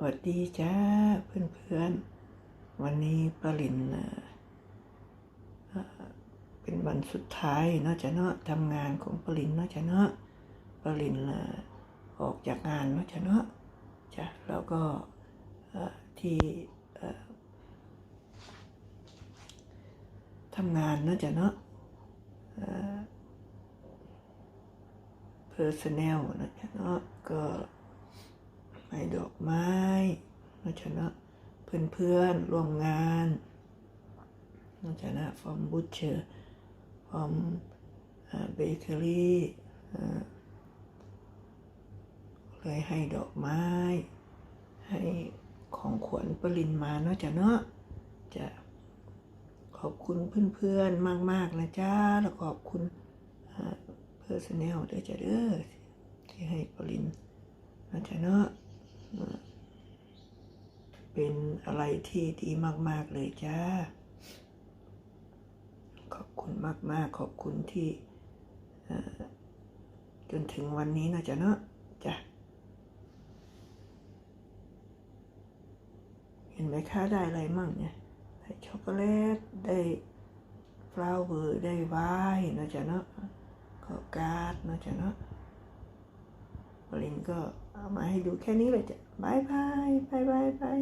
สวัสดีจ้าเพื่อนๆ วันนี้ปรินเป็นวันสุดท้ายเนาะจ้ะเนาะทำงานของปรินเนาะจ้ะเนาะปรินออกจากงานเนาะจ้ะเนาะจ้ะแล้วก็ที่ทำงานเนาะจ้ะเนาะเอ่อ personnel นะจ๊ะเนาะก็ ให้ดอกไม้นะจ๊ะนะเพื่อนๆร่วมงานนะจ๊ะนะ from butcher from uh, bakery อ่เลยให้ดอกไม้ ให้ของขวัญปรินมาเนาะจ๊ะเนาะจะขอบคุณเพื่อนๆมาก ๆ นะจ๊ะแล้วขอบคุณอ่า personnel ด้วยจ้ะเด้อที่ให้ปรินนะจ๊ะเนาะ เป็นอะไรที่ดีมาก ๆ เลยจ้า ขอบคุณมาก ๆ ขอบคุณที่จนถึงวันนี้นะจ๊ะเนาะจ้ะเห็นไหมคะได้อะไรมั่งเนี่ย ได้ช็อกโกแลต ได้ฟลาวเวอร์ ได้ไวน์นะจ๊ะเนาะก็การ์ดนะจ๊ะเนาะ ปรินก็เอามาให้ดูแค่นี้เลยจ้ะบายบายบายบายบาย